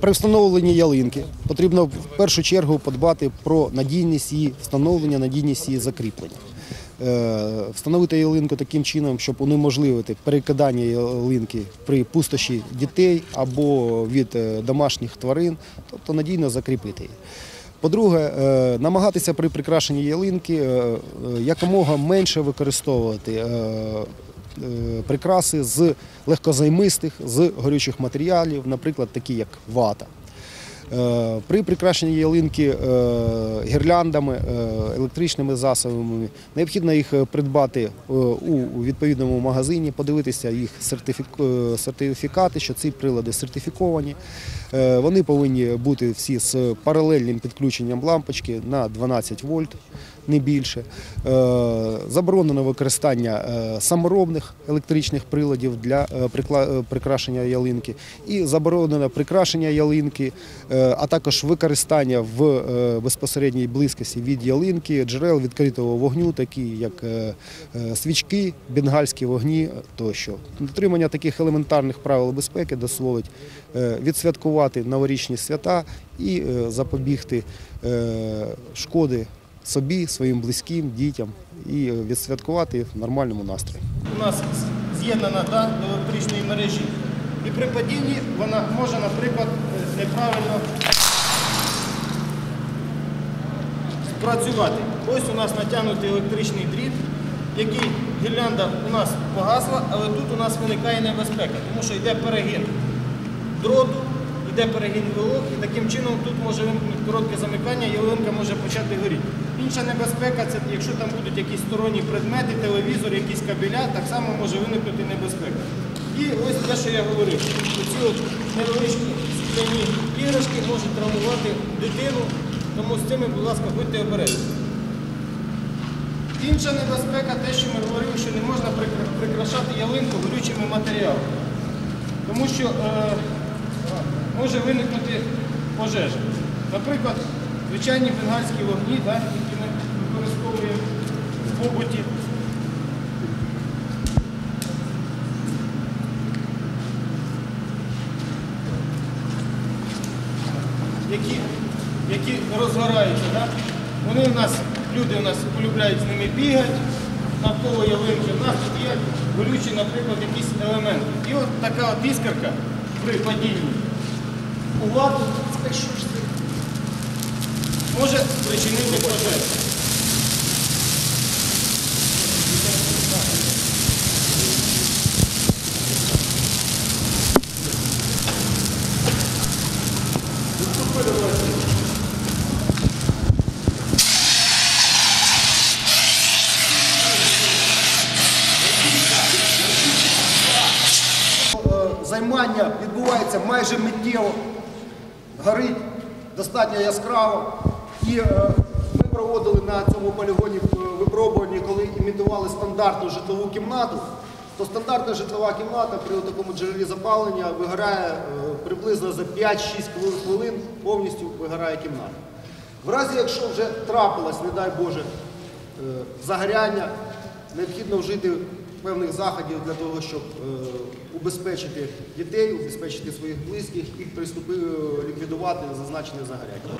При встановленні ялинки потрібно в першу чергу подбати про надійність її встановлення, надійність її закріплення. Е, Встановити ялинку таким чином, щоб унеможливити перекидання ялинки при пустощі дітей або від е, домашніх тварин, тобто надійно закріпити її. По-друге, е, намагатися при прикрашенні ялинки якомога менше використовувати прикраси з легкозаймистих, з горючих матеріалів, наприклад, такі як вата. Е, При прикрашенні ялинки е, гірляндами, е, електричними засобами необхідно їх придбати у відповідному магазині, подивитися їх сертифікати, що ці прилади сертифіковані. Вони повинні бути всі з паралельним підключенням лампочки на 12 вольт, не більше. Заборонено використання саморобних електричних приладів для прикрашення ялинки і заборонено прикрашення ялинки, а також використання в е, безпосередній близькості від ялинки джерел відкритого вогню, такі як е, е, свічки, бенгальські вогні е, тощо. Дотримання таких елементарних правил безпеки дозволить е, відсвяткувати новорічні свята і е, запобігти е, шкоди собі, своїм близьким, дітям і е, відсвяткувати в нормальному настрої. у нас з'єднана да, до електричної мережі. І при падінні вона може, наприклад, е, неправильно спрацювати. Ось у нас натягнутий електричний дріт, який гірлянда у нас погасла, але тут у нас виникає небезпека, тому що йде перегін дроту, йде перегін вилок, і таким чином тут може виникнути коротке замикання, ялинка може почати горіти. Інша небезпека це якщо там будуть якісь сторонні предмети, телевізор, якісь кабеля, так само може виникнути небезпека. І ось те, що я говорив, оці невеличкі скляні іграшки можуть травмувати дитину, тому з цими, будь ласка, будьте обережні. Інша небезпека те, що ми говорили, що не можна прикрашати ялинку горючими матеріалами. Тому що е, може виникнути пожежа. Наприклад, звичайні бенгальські вогні, да, які ми використовуємо в побуті. Які, які розгораються. Да? Вони у нас, люди у нас полюбляють з ними бігати, навколо ялинки. У нас тут є болючі, наприклад, якісь елементи. І от така от іскорка при падінні у вату може причинити пожежу. Займання відбувається майже миттєво, горить достатньо яскраво. І е, ми проводили на цьому полігоні е, випробування, коли імітували стандартну житлову кімнату, то стандартна житлова кімната при такому джерелі запалення вигорає е, приблизно за 5-6 хвилин, повністю вигорає кімната. В разі, якщо вже трапилось, не дай Боже, е, загоряння, необхідно вжити певних заходів для того, щоб е, убезпечити дітей, убезпечити своїх близьких і ліквідувати зазначене загоряння.